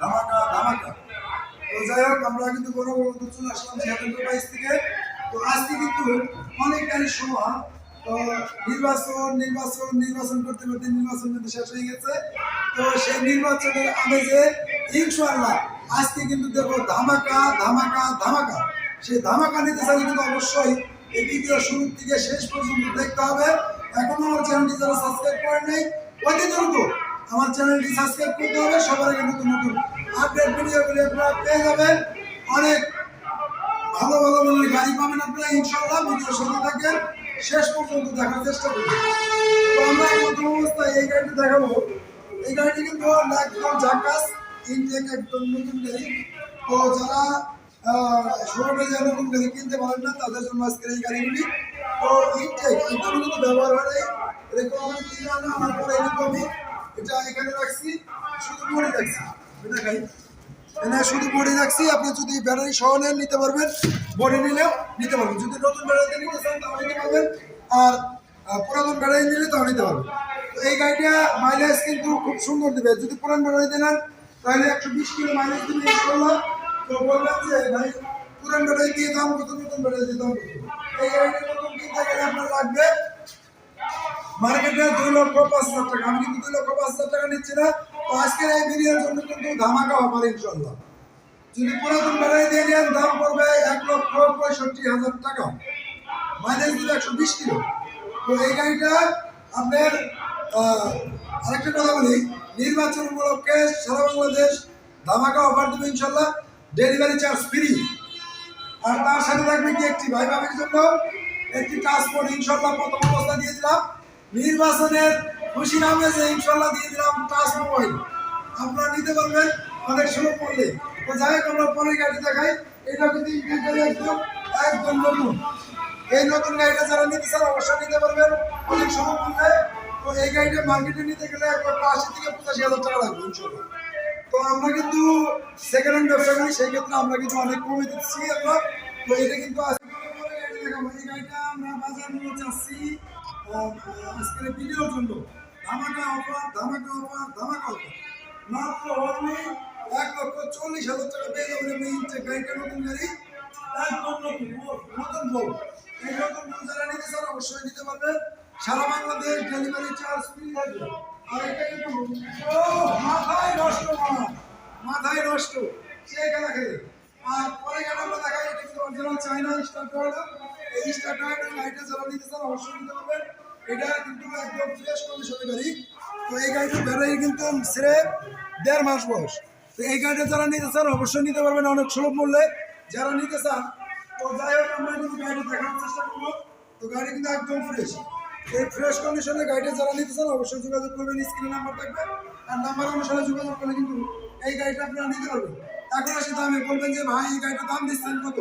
ধামাকা আজকে কিন্তু অনেক সময় নির্বাচন নির্বাচন নির্বাচন করতে নির্বাচন তো সেই নির্বাচনের আমেজে ইনশাআল্লাহ আজকে কিন্তু দেখো ধামাকা ধামাকা ধামাকা। সেই ধামাকা নিতে চাইলে কিন্তু অবশ্যই এই ভিডিও শুরু থেকে শেষ পর্যন্ত দেখতে হবে। এখনও আমার চ্যানেলটি যারা সাবস্ক্রাইব করেন নাই অতি আমার চ্যানেলটি সাবস্ক্রাইব করতে হবে সবার আগে নতুন নতুন আপডেট ভিডিওগুলি আপনারা পেয়ে যাবেন। অনেক ভালো ভালো মানের গাড়ি পাবেন আপনারা, ইনশাআল্লাহ। ভিডিও সাথে থাকেন। শেষ পর্যন্ত দেখার চেষ্টা করবেন তো আমরা প্রথম অবস্থায় এই গাড়িটি দেখাবো। এই গাড়িটি কিন্তু একদম জাকাস ইনটেক একদম নতুন গাড়ি। তো যারা শোরুমে যে নতুন গাড়ি কিনতে পারেন না, তাদের জন্য আজকের এই গাড়িগুলি। তো ইনটেক একদম কিন্তু ব্যবহার হয় এটা এখানে রাখছি, শুধু পরে রাখছি। এখানে শুধু বডি রাখছি, আপনি যদি ব্যাটারি সহ নেন, নিতে পারবেন। বডি নিলেও নিতে পারবেন। যদি নতুন ব্যাটারিতে নিতে চান তাও নিতে পারবেন। আর পুরাতন ব্যাটারি নিলে তাও নিতে পারবেন। তো এই গাড়িটা মাইলেজ কিন্তু খুব সুন্দর দেবে। যদি পুরান ব্যাটারিতে নেন, তাহলে একশো বিশ কিলো মাইলেজ দেবে ইনশাল্লাহ তো বলবেন যে, ভাই, পুরান ব্যাটারি দিয়ে দাম কত? নতুন ব্যাটারি দিয়ে দাম কত? এই গাড়িটা নতুন কিনতে গেলে আপনার লাগবে মার্কেটে দুই লক্ষ পাঁচ হাজার টাকা। আমি কিন্তু দুই লক্ষ পাঁচ হাজার টাকা নিচ্ছি না। তো আজকের এই ভিডিওর জন্য কিন্তু ধামাকা অফার ইনশাল্লাহ যদি পুরাতন ব্যাটারি দিয়ে নেন দাম পড়বে এক লক্ষ পঁয়ষট্টি হাজার টাকা। মাইলেজ দিবে একশো বিশ কিলো। তো এই গাড়িটা আপনার আরেকটা কথা বলি, নির্বাচন উপলক্ষে সারা বাংলাদেশ ধামাকা অফার দেবে ইনশাল্লাহ ডেলিভারি চার্জ ফ্রি আর তার সাথে থাকবে কি একটি ভাই ভাবির জন্য? একটি ট্রান্সপোর্ট ইনশাল্লাহ প্রথম অবস্থা দিয়ে দিলাম। নির্বাচনের খুশি নামে যে ইনশাল্লাহ দিয়ে দিলাম টাচ মোবাইল আপনারা নিতে পারবেন, অনেক সুলভ মূল্যে তো যাই হোক, আমরা পরের গাড়ি দেখাই। এটা কিন্তু একদম একদম নতুন। এই নতুন গাড়িটা যারা নিতে চান অবশ্যই নিতে পারবেন। অনেক সুলভ মূল্যে তো এই গাড়িটা মার্কেটে নিতে গেলে এক লক্ষ থেকে পঁচাশি হাজার টাকা লাগবে ইনশাল্লাহ। তো আমরা কিন্তু সেকেন্ড হ্যান্ড ব্যবসা করি, সেই ক্ষেত্রে আমরা কিন্তু অনেক কমে দিচ্ছি আমরা। তো এটা কিন্তু এই গাড়িটা আমরা বাজার মূল্য চাচ্ছি আজকের ভিডিওর জন্য ধামাকা অফার ধামাকা অফার ধামাকা অফার। মাত্র অনলি এক লক্ষ চল্লিশ হাজার টাকা পেয়ে যাবেন আপনি ইঞ্চে গাড়িটা নতুন গাড়ি, একদম নতুন নতুন বউ। এই নতুন বউ যারা নিতে অবশ্যই নিতে পারবেন। সারা বাংলাদেশ ডেলিভারি চার্জ ফ্রি থাকবে। আর এটা কিন্তু মাথায় নষ্ট মামা মাথায় নষ্ট। সে খেলা খেলে। আর পরে গেলে আমরা এটা কিন্তু অরিজিনাল চাইনা স্টার টয়টা লাইটে যারা নিতে চান, অবশ্যই নিতে পারবেন। এটা একদম ফ্রেশ কন্ডিশনের গাড়ি। তো এই গাড়িটার ব্যাটারি কিন্তু ছেড়ে দেড় মাস বয়স। তো এই গাড়িটা যারা নিতে চান, অবশ্যই নিতে পারবেন, অনেক সুলভ মূল্যে। যারা নিতে চান, তো যাই হোক কিন্তু গাড়িটা দেখানোর চেষ্টা করব। তো গাড়ি কিন্তু একদম ফ্রেশ এই ফ্রেশ কন্ডিশনের গাড়িটা যারা নিতে চান, অবশ্যই যোগাযোগ করবেন স্ক্রিনে নাম্বার থাকবে। আর নাম্বার অনুসারে যোগাযোগ করলে কিন্তু এই গাড়িটা আপনারা নিতে পারবেন। এখন আসে দামে, বলবেন যে, ভাই, এই গাড়িটার দাম দিচ্ছেন কত?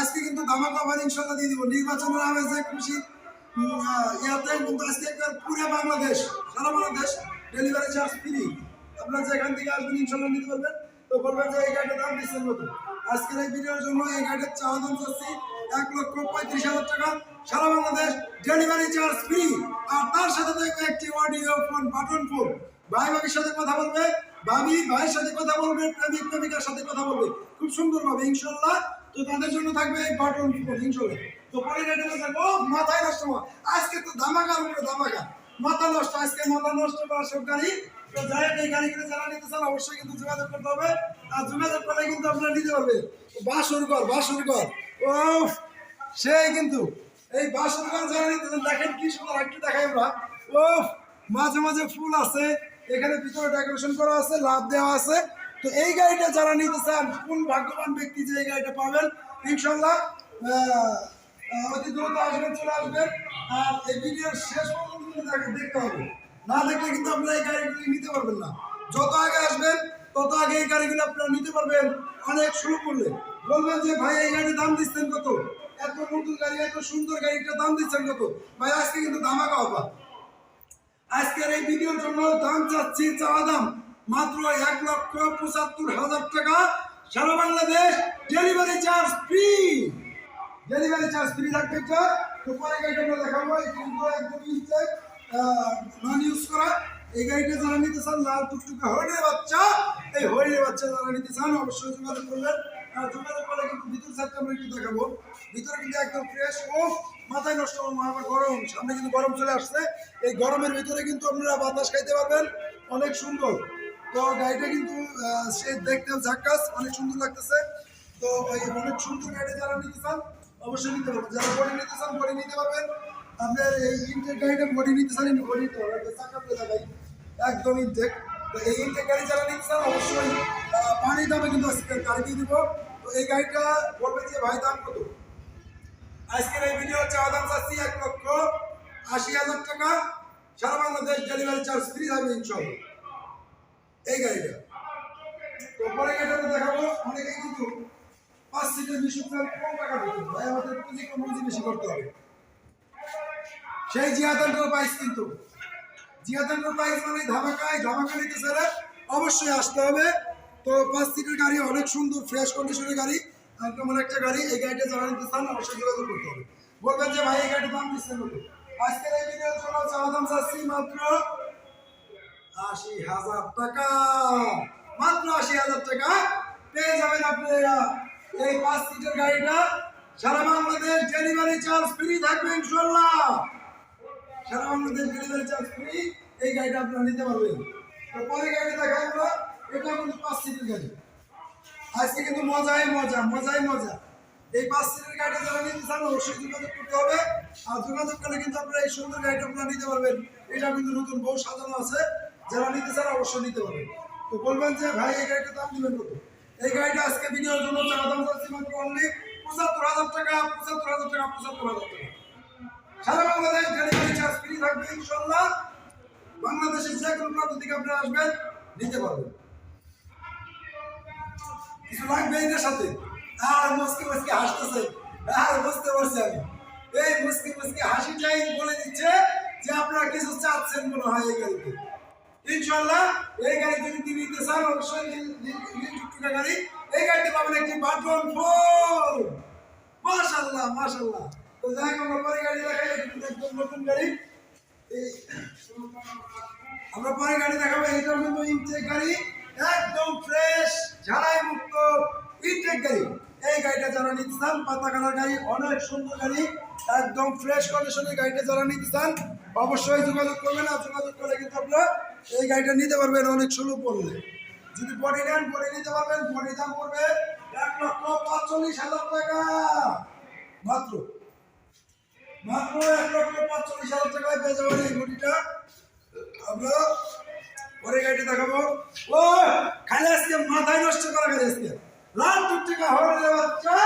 আজকে কিন্তু ধামাকা আবার ইনশাল্লাহ দিয়ে দিব। নির্বাচনের আমেজে খুশি। ইয়াতে কিন্তু আজকে একবার পুরো বাংলাদেশ, সারা বাংলাদেশ ডেলিভারি চার্জ ফ্রি আপনারা যেখান থেকে আসবেন ইনশাল্লাহ নিতে পারবেন। তো বলবেন যে এই গাড়িটার দাম দিচ্ছেন কত? আজকের এই ভিডিওর জন্য এই গাড়িটার চাওয়া দাম চাচ্ছি এক লক্ষ পঁয়ত্রিশ হাজার টাকা। সারা বাংলাদেশ ডেলিভারি চার্জ ফ্রি আর তার সাথে থাকবে একটি অডিও ফোন বাটন ফোন ভাই ভাবির সাথে কথা বলবে, ভাবি ভাইয়ের সাথে কথা বলবে, প্রেমিক প্রেমিকার সাথে কথা বলবে। খুব সুন্দর ভাবে ইনশাল্লাহ তো তাদের জন্য থাকবে বাটন ইনশাল্লাহ তো পরে রেটে থাকব, মাথায় নষ্ট আজকে তো ধামাকার উপরে ধামাকা। মাথা নষ্ট, আজকে মাথা নষ্ট করা সব গাড়ি। তো হোক, এই গাড়িগুলো যারা নিতে চান, অবশ্যই কিন্তু যোগাযোগ করতে হবে। আর যোগাযোগ করলে কিন্তু আপনারা নিতে পারবে। বাসুর ঘর বাসুর ঘর। ও সেই কিন্তু। এই বাসুর ঘর যারা নিতে চান, দেখেন কি সুন্দর একটু দেখাই আমরা। ও মাঝে মাঝে ফুল আছে। এখানে ভিতরে ডেকোরেশন করা আছে, লাভ দেওয়া আছে। তো এই গাড়িটা যারা নিতে চান কোন ভাগ্যবান ব্যক্তি যে এই গাড়িটা পাবেন ইনশাল্লাহ অতি দ্রুত আসবেন, চলে আসবেন। আর এই ভিডিওর শেষ পর্যন্ত দেখতে হবে। না দেখলে কিন্তু আপনারা এই গাড়িগুলি নিতে পারবেন না। যত আগে আসবেন, তত আগে এই গাড়িগুলো আপনারা নিতে পারবেন অনেক শুরু করলে বলবেন যে, ভাই, এই গাড়ির দাম দিচ্ছেন কত? এত নতুন গাড়ি, এত সুন্দর গাড়িটার দাম দিচ্ছেন কত? ভাই, আজকে কিন্তু ধামাকা অফার। আজকের এই ভিডিওর জন্য দাম চাচ্ছি চাওয়া দাম মাত্র এক লক্ষ পঁচাত্তর হাজার টাকা। সারা Bangladesh delivery charge free delivery charge free এটা তো পরে গাড়িটা আমরা দেখাবো। কিন্তু একদম নন ইউজ করা। এই গাড়িটা যারা নিতে চান, লাল টুকটুকে হরিণের বাচ্চা, এই হরিণের বাচ্চা যারা নিতে চান, অবশ্যই যোগাযোগ করবেন। যোগাযোগ করলে কিন্তু ভিতর সাইডটা আমরা একটু দেখাবো। ভিতরে কিন্তু একদম ফ্রেশ ও মাথায় নষ্ট হব গরম। সামনে কিন্তু গরম চলে আসছে। এই গরমের ভিতরে কিন্তু আপনারা বাতাস খাইতে পারবেন। অনেক সুন্দর। তো গাড়িটা কিন্তু সে দেখতেও ঝাক্কাস, অনেক সুন্দর লাগতেছে। তো ওই অনেক সুন্দর গাড়ি যারা নিতে চান, অবশ্যই নিতে পারবেন। যারা বডি নিতে চান, বডি নিতে পারবেন। আপনার এই ইনটেক গাড়িটা বডি নিতে চান বডি নিতে পারবেন। চাকা গাড়ি একদম ইনটেক। তো এই ইনটেক গাড়ি যারা নিতে চান, অবশ্যই পানির দামে কিন্তু আজকে গাড়ি দিয়ে দিব। তো এই গাড়িটা বলবেন যে, ভাই, দাম কত? আজকের এই ভিডিও চাওয়া দাম চাচ্ছি এক লক্ষ আশি হাজার টাকা। সারা বাংলাদেশ ডেলিভারি চার্জ ফ্রি থাকবে, ইনশাল্লাহ। এই গাড়িটা। তো পরে গাড়িটা দেখাবো, অনেকেই কিন্তু পাঁচ সিটের বিশুদ্ধ কম টাকা দিতে ভাই, আমাদের বেশি করতে হবে। সেই জিয়াদান্ডার প্রাইস কিন্তু। জিয়াদান্ডার প্রাইস মানে ধামাকায় ধামাকা নিতে চাইলে অবশ্যই আসতে হবে। তো পাঁচ সিটের গাড়ি অনেক সুন্দর ফ্রেশ কন্ডিশনের গাড়ি তোমার একটা গাড়ি। এই গাড়িটা যারা নিতে চান, অবশ্যই যোগাযোগ করতে হবে। বলবেন যে, ভাই, এই গাড়ির দাম দিচ্ছেন আজকের এই ভিডিওর জন্য চাওয়া দাম চাচ্ছি মাত্র আশি হাজার টাকা। মাত্র আশি হাজার টাকা। পেয়ে যাবেন আপনারা এই পাঁচ সিটের গাড়িটা। সারা বাংলাদেশ ডেলিভারি চার্জ ফ্রি থাকবে ইনশাল্লাহ সারা বাংলাদেশ ডেলিভারি চার্জ ফ্রি এই গাড়িটা আপনারা নিতে পারবেন। পরে গাড়ি দেখাবো এটা কিন্তু পাঁচ সিটের গাড়ি। আজকে কিন্তু মজাই মজা মজাই মজা। এই পাঁচ সিটের গাড়িটা যারা নিতে চান, অবশ্যই যোগাযোগ করতে হবে। আর যোগাযোগ করলে কিন্তু আপনারা এই সুন্দর গাড়িটা আপনারা নিতে পারবেন। এটা কিন্তু নতুন বউ সাজানো আছে। যারা নিতে চান অবশ্যই নিতে পারবেন। তো বলবেন যে, ভাই, এই গাড়িটা দাম দিবেন কত? এই গাড়িটা আজকে ভিডিওর জন্য চাওয়া দাম চাচ্ছি মাত্র অনলি পঁচাত্তর হাজার টাকা, পঁচাত্তর হাজার টাকা, পঁচাত্তর হাজার টাকা। সারা বাংলাদেশ ডেলিভারি চার্জ ফ্রি থাকবে ইনশাল্লাহ বাংলাদেশের যে কোনো প্রান্ত থেকে আপনারা আসবেন, নিতে পারবেন। কিছু লাগবে এটার সাথে? আর মুসকে মুসকে হাসতেছে। আর বুঝতে পারছি আমি। এই মুসকে মুসকে হাসিটাই বলে দিচ্ছে যে, আপনারা কিছু চাচ্ছেন মনে হয় এই গাড়িতে। ইনশাল্লাহ এই গাড়ি যদি তিনি নিতে চান, অবশ্যই গাড়ি। এই গাড়িতে পাবেন একটি বাটন ফোন। মাশাল্লাহ মাশাল্লাহ তো যাই আমরা পরে গাড়ি দেখাই নতুন গাড়ি। আমরা পরে গাড়ি দেখাবো এইটার কিন্তু ইনটেক গাড়ি, একদম ফ্রেশ ঝাড়াই মুক্ত ইনটেক গাড়ি। এই গাড়িটা যারা নিতে চান, পাতা কালার গাড়ি, অনেক সুন্দর গাড়ি, একদম ফ্রেশ কন্ডিশনের গাড়িটা যারা নিতে চান, অবশ্যই যোগাযোগ করবেন, আর যোগাযোগ করলে কিন্তু আপনারা এই গাড়িটা নিতে পারবেন অনেক সুলভ পড়লে যদি পরে নেন, বডি নিতে পারবেন, বডি দাম পড়বে এক লক্ষ পাঁচচল্লিশ হাজার টাকা। মাত্র। মাত্র এক লক্ষ পাঁচচল্লিশ হাজার টাকায় পেয়ে যাবেন এই বডিটা। আমরা পরে গাড়িটা দেখাবো। ও, খালি আজকে মাথায় নষ্ট করা গাড়ি আজকে। লাল টুকটিকা হরিণে বাচ্চা।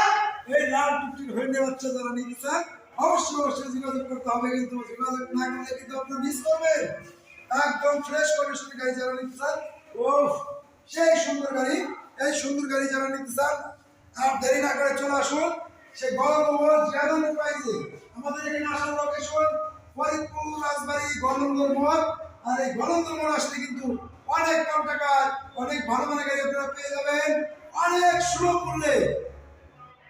এই লাল টুকটিকা হরিণে বাচ্চা যারা নিতে চান অবশ্যই অবশ্যই যোগাযোগ করতে হবে, কিন্তু যোগাযোগ না করলে কিন্তু আপনার মিস করবেন। একদম ফ্রেশ কন্ডিশনের গাড়ি যারা নিতে চান ও সেই সুন্দর গাড়ি, এই সুন্দর গাড়ি যারা নিতে চান, আর দেরি না করে চলে আসুন, সে গরম প্রাইজে আমাদের এখানে আসার লোকেশন ফরিদপুর, রাজবাড়ি, গণন্দর মোড়। আর এই গণন্দর মোড় আসলে কিন্তু অনেক কম টাকায়, অনেক ভালো ভালো গাড়ি আপনারা পেয়ে যাবেন। অনেক সুলভ মূল্যে।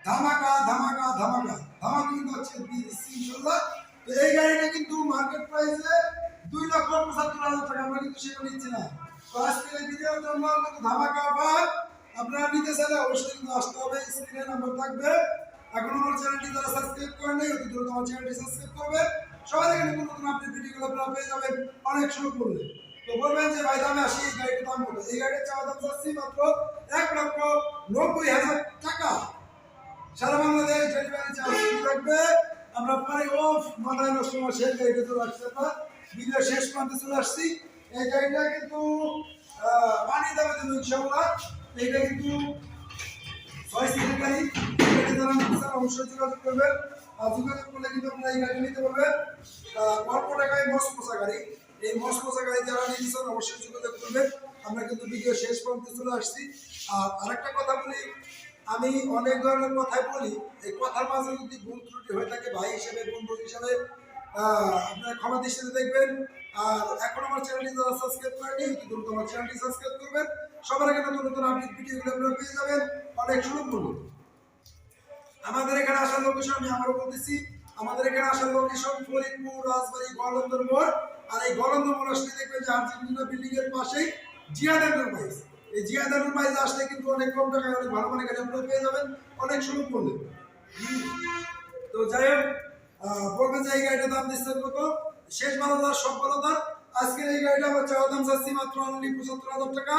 ধামাকা ধামাকা ধামাকা। ধামাকা কিন্তু হচ্ছে এই গাড়িটা কিন্তু মার্কেট প্রাইসে দুই লক্ষ পঁচাত্তর হাজার টাকা আমরা কিন্তু সেটা নিচ্ছি না। তো আজকের ভিডিওর জন্য ধামাকা অফার আপনারা নিতে চাইলে অবশ্যই কিন্তু আসতে হবে স্ক্রিনে নাম্বার থাকবে। এখন আমার চ্যানেলটি যারা সাবস্ক্রাইব করেন অতি দ্রুত আমার চ্যানেলটি সাবস্ক্রাইব করবে সবাই এখানে নতুন নতুন আপডেট ভিডিওগুলো আপনারা পেয়ে যাবেন অনেক শুরু করলে। তো বলবেন যে, ভাই, দামে আসি, এই গাড়িটার দাম কত? এই গাড়ির চাওয়া দাম চাচ্ছি মাত্র এক লক্ষ নব্বই হাজার টাকা। সারা বাংলাদেশ ডেলিভারি চার্জ থাকবে। আমরা পরে ও মাথায় নষ্ট শেষ গাড়িতে চলে আসছে আমরা ভিডিও শেষ প্রান্তে চলে আসছি। এই গাড়িটা কিন্তু পানি দামে দেবো ইনশাল্লাহ এইটা কিন্তু ছয় নিতে অবশ্যই যোগাযোগ করবেন। কিন্তু গাড়ি এই গাড়ি যোগাযোগ করবেন। আমরা কিন্তু শেষ চলে আসছি। আর কথা বলি, আমি অনেক ধরনের কথাই বলি। এই কথার মাঝে যদি ভুল ত্রুটি হয়ে থাকে, ভাই হিসেবে, বন্ধু হিসেবে আপনারা ক্ষমা দৃষ্টিতে দেখবেন। আর এখন আমার চ্যানেলটি যারা সাবস্ক্রাইব করেনি অতি দ্রুত আমার চ্যানেলটি সাবস্ক্রাইব করবেন। সবার আগে নতুন নতুন আপডেট ভিডিওগুলো আপনারা পেয়ে যাবেন। অনেক সুলভ মূল্যে আমাদের এখানে আসার লোকেশন আমি আবারও বলতেছি। আমাদের এখানে আসার লোকেশন ফরিদপুর, রাজবাড়ি গলন্দর মোড়। আর এই গলন্দ মোড় আসলে দেখবেন যে আর্জেন্টিনা বিল্ডিং এর পাশেই জিয়াদ এন্টারপ্রাইজ এই জিয়াদ এন্টারপ্রাইজ আসলে কিন্তু অনেক কম টাকায়, অনেক ভালো মানে গাড়ি আপনারা পেয়ে যাবেন। অনেক সুলভ মূল্যে তো যাই হোক যে এই গাড়িটার দাম দিচ্ছেন কত? শেষ ভালো তার সব ভালো আজকের এই গাড়িটা আমার চাওয়া দাম চাচ্ছি মাত্র অনলি পঁচাত্তর হাজার টাকা।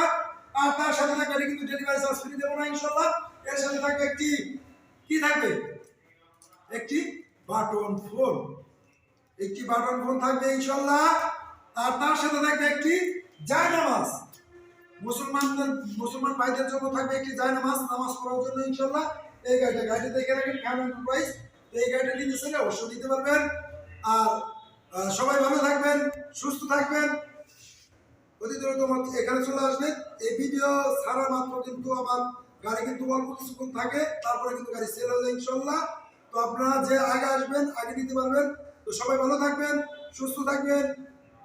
আর তার সাথে থাকবে কিন্তু ডেলিভারি চার্জ ফ্রি দেবো না ইনশাল্লাহ। এর সাথে থাকবে একটি, কি থাকবে? একটি বাটন ফোন একটি বাটন ফোন থাকবে ইনশাল্লাহ। আর তার সাথে থাকবে একটি জায়নামাজ মুসলমানদের, মুসলমান ভাইদের জন্য থাকবে একটি জায়নামাজ নামাজ পড়ার জন্য ইনশাল্লাহ। এই গাড়িটা গাড়িটা দেখে রাখেন খান প্রাইস এই গাড়িটা নিতে অবশ্যই নিতে পারবেন। আর সবাই ভালো থাকবেন, সুস্থ থাকবেন। অতি দ্রুত এখানে চলে আসবেন এই ভিডিও ছাড়া মাত্র কিন্তু আমার গাড়ি কিন্তু অল্প কিছুক্ষণ থাকে। তারপরে কিন্তু গাড়ি সেল হয়ে যায় তো আপনারা যে আগে আসবেন, আগে নিতে পারবেন। তো সবাই ভালো থাকবেন, সুস্থ থাকবেন।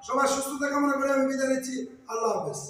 সবার সুস্থতা কামনা করে আমি বিদায় নিচ্ছি। আল্লাহ হাফেজ।